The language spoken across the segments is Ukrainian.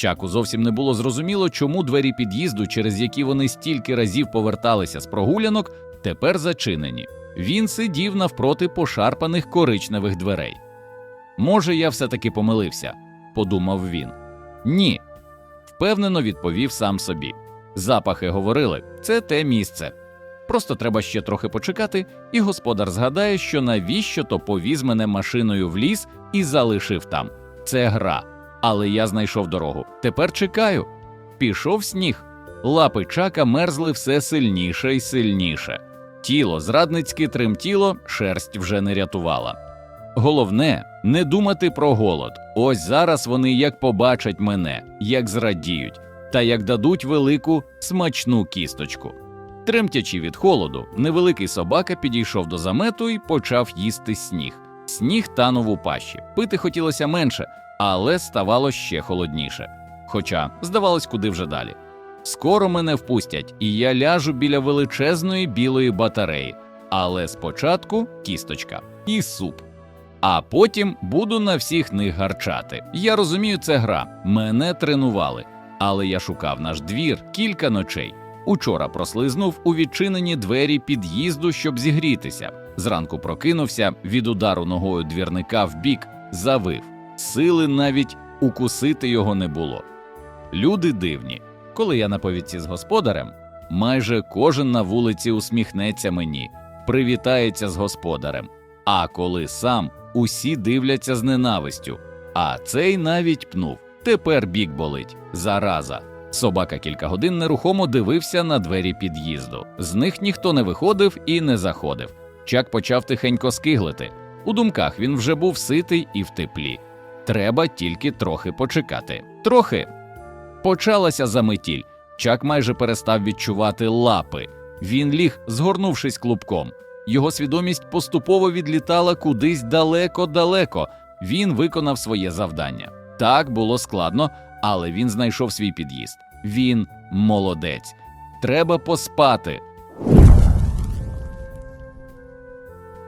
Чаку зовсім не було зрозуміло, чому двері під'їзду, через які вони стільки разів поверталися з прогулянок, тепер зачинені. Він сидів навпроти пошарпаних коричневих дверей. Може, я все-таки помилився, подумав він. Ні, впевнено відповів сам собі. Запахи говорили, це те місце. Просто треба ще трохи почекати, і господар згадає, що навіщо то повіз мене машиною в ліс і залишив там. Це гра. Але я знайшов дорогу. Тепер чекаю. Пішов сніг. Лапи чака мерзли все сильніше і сильніше. Тіло зрадницьки тремтіло, шерсть вже не рятувала. Головне не думати про голод. Ось зараз вони як побачать мене, як зрадіють, та як дадуть велику смачну кісточку. Тремтячи від холоду, невеликий собака підійшов до замету і почав їсти сніг. Сніг танув у пащі. Пити хотілося менше, але ставало ще холодніше. Хоча, здавалось, куди вже далі. Скоро мене впустять, і я ляжу біля величезної білої батареї. Але спочатку кісточка і суп. А потім буду на всіх них гарчати. Я розумію, це гра. Мене тренували, але я шукав наш двір кілька ночей. Учора прослизнув у відчинені двері під'їзду, щоб зігрітися. Зранку прокинувся від удару ногою двірника в бік, завив. Сили навіть укусити його не було. Люди дивні. Коли я на повідці з господарем, майже кожен на вулиці усміхнеться мені, привітається з господарем. А коли сам усі дивляться з ненавистю. А цей навіть пнув. Тепер бік болить. Зараза. Собака кілька годин нерухомо дивився на двері під'їзду. З них ніхто не виходив і не заходив. Чак почав тихенько скиглити. У думках він вже був ситий і в теплі. Треба тільки трохи почекати. Трохи. Почалася заметіль. Чак майже перестав відчувати лапи. Він ліг, згорнувшись клубком. Його свідомість поступово відлітала кудись далеко-далеко. Він виконав своє завдання. Так було складно, але він знайшов свій під'їзд. Він молодець. Треба поспати.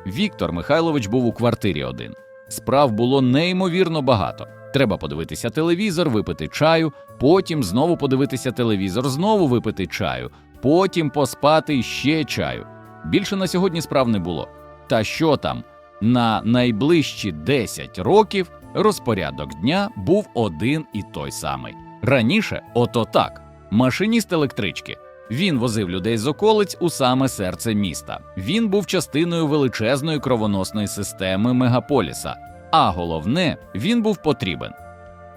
Віктор Михайлович був у квартирі один. Справ було неймовірно багато. Треба подивитися телевізор, випити чаю, потім знову подивитися телевізор, знову випити чаю, потім поспати ще чаю. Більше на сьогодні справ не було. Та що там? На найближчі 10 років розпорядок дня був один і той самий. Раніше, ото так, машиніст електрички. Він возив людей з околиць у саме серце міста. Він був частиною величезної кровоносної системи мегаполіса. А головне, він був потрібен.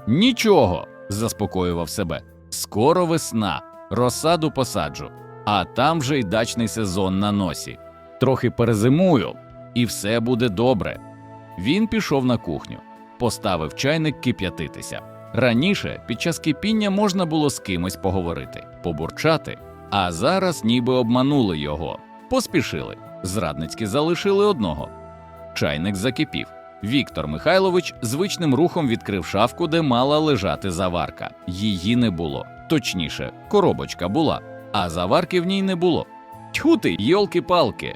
Нічого, заспокоював себе. Скоро весна, розсаду посаджу, а там вже й дачний сезон на носі. Трохи перезимую, і все буде добре. Він пішов на кухню, поставив чайник кип'ятитися. Раніше під час кипіння можна було з кимось поговорити, побурчати, а зараз ніби обманули його. Поспішили. Зрадницьки залишили одного. Чайник закипів. Віктор Михайлович звичним рухом відкрив шафку, де мала лежати заварка. Її не було. Точніше, коробочка була, а заварки в ній не було. Тьху ти, йолки-палки!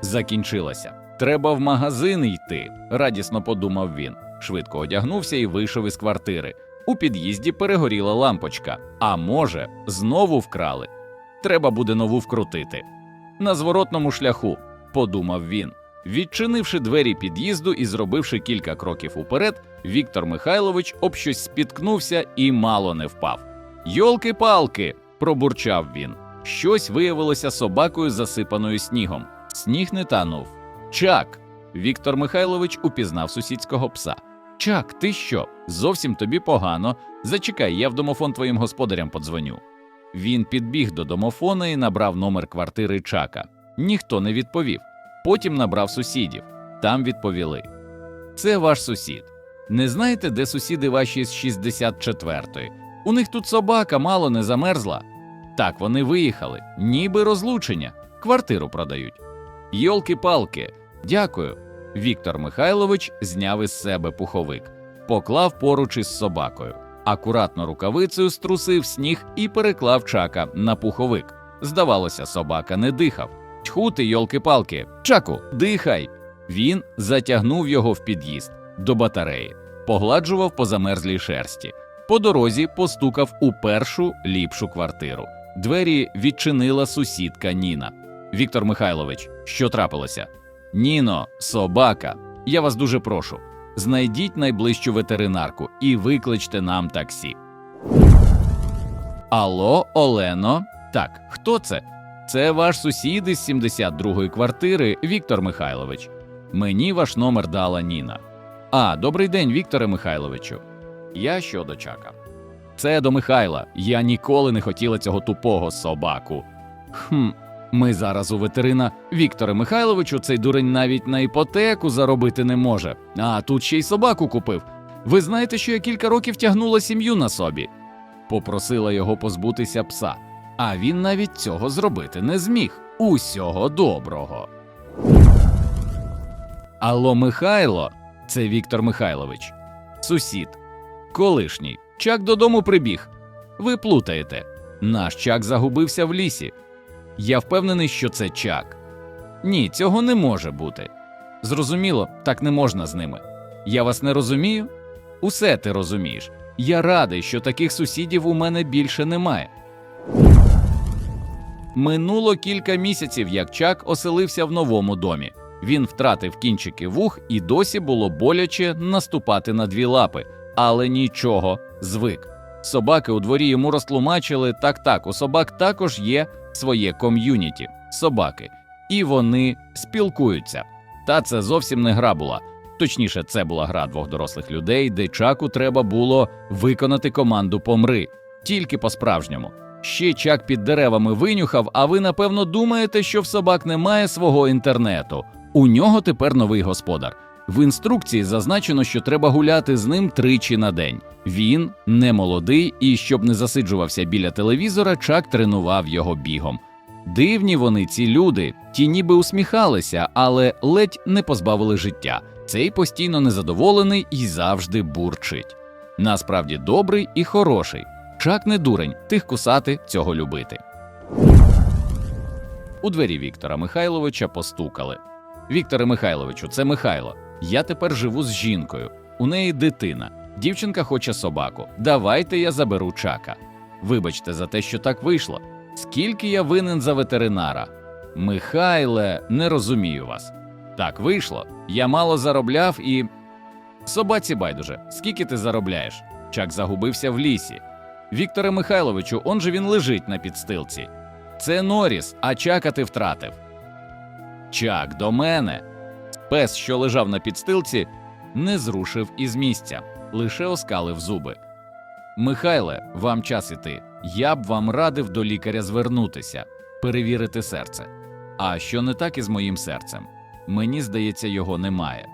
Закінчилася. Треба в магазин йти, радісно подумав він. Швидко одягнувся і вийшов із квартири. У під'їзді перегоріла лампочка. А може, знову вкрали. Треба буде нову вкрутити. На зворотному шляху, подумав він. Відчинивши двері під'їзду і зробивши кілька кроків уперед, Віктор Михайлович об щось спіткнувся і мало не впав. Йолки-палки! пробурчав він. Щось виявилося собакою, засипаною снігом. Сніг не танув. Чак. Віктор Михайлович упізнав сусідського пса. Чак, ти що? Зовсім тобі погано. Зачекай, я в домофон твоїм господарям подзвоню. Він підбіг до домофона і набрав номер квартири Чака. Ніхто не відповів. Потім набрав сусідів. Там відповіли: Це ваш сусід. Не знаєте, де сусіди ваші з 64-ї? У них тут собака мало не замерзла. Так вони виїхали, ніби розлучення, квартиру продають. Йолки-палки, дякую. Віктор Михайлович зняв із себе пуховик, поклав поруч із собакою, акуратно рукавицею струсив сніг і переклав чака на пуховик. Здавалося, собака не дихав. Тьху ти, йолки-палки, чаку, дихай. Він затягнув його в під'їзд до батареї, погладжував по замерзлій шерсті. По дорозі постукав у першу ліпшу квартиру. Двері відчинила сусідка Ніна. Віктор Михайлович, що трапилося? Ніно, собака, я вас дуже прошу. Знайдіть найближчу ветеринарку і викличте нам таксі. Алло, Олено. Так, хто це? Це ваш сусід із 72-ї квартири, Віктор Михайлович. Мені ваш номер дала Ніна. А, добрий день, Вікторе Михайловичу. Я щодо Чака. Це до Михайла. Я ніколи не хотіла цього тупого собаку. Хм, ми зараз у ветерина. Вікторе Михайловичу, цей дурень навіть на іпотеку заробити не може. А тут ще й собаку купив. Ви знаєте, що я кілька років тягнула сім'ю на собі. Попросила його позбутися пса. А він навіть цього зробити не зміг. Усього доброго. Алло, Михайло, це Віктор Михайлович. Сусід. Колишній. Чак додому прибіг. Ви плутаєте. Наш чак загубився в лісі. Я впевнений, що це чак. Ні, цього не може бути. Зрозуміло, так не можна з ними. Я вас не розумію? Усе ти розумієш. Я радий, що таких сусідів у мене більше немає. Минуло кілька місяців, як Чак оселився в новому домі. Він втратив кінчики вух і досі було боляче наступати на дві лапи, але нічого, звик. Собаки у дворі йому розтлумачили так так, у собак також є своє ком'юніті собаки, і вони спілкуються. Та це зовсім не гра була. Точніше, це була гра двох дорослих людей, де Чаку треба було виконати команду помри, тільки по-справжньому. Ще чак під деревами винюхав, а ви напевно думаєте, що в собак немає свого інтернету. У нього тепер новий господар. В інструкції зазначено, що треба гуляти з ним тричі на день. Він не молодий, і щоб не засиджувався біля телевізора, чак тренував його бігом. Дивні вони, ці люди, ті ніби усміхалися, але ледь не позбавили життя. Цей постійно незадоволений і завжди бурчить. Насправді добрий і хороший. Чак не дурень, тих кусати, цього любити. У двері Віктора Михайловича постукали. Вікторе Михайловичу, це Михайло. Я тепер живу з жінкою. У неї дитина. Дівчинка хоче собаку. Давайте я заберу чака. Вибачте за те, що так вийшло. Скільки я винен за ветеринара? Михайле, не розумію вас. Так вийшло. Я мало заробляв і. Собаці байдуже, скільки ти заробляєш? Чак загубився в лісі. Вікторе Михайловичу, он же він лежить на підстилці. Це Норіс, а чака ти втратив. Чак до мене. Пес, що лежав на підстилці, не зрушив із місця, лише оскалив зуби. Михайле, вам час іти. Я б вам радив до лікаря звернутися, перевірити серце. А що не так із моїм серцем? Мені здається, його немає.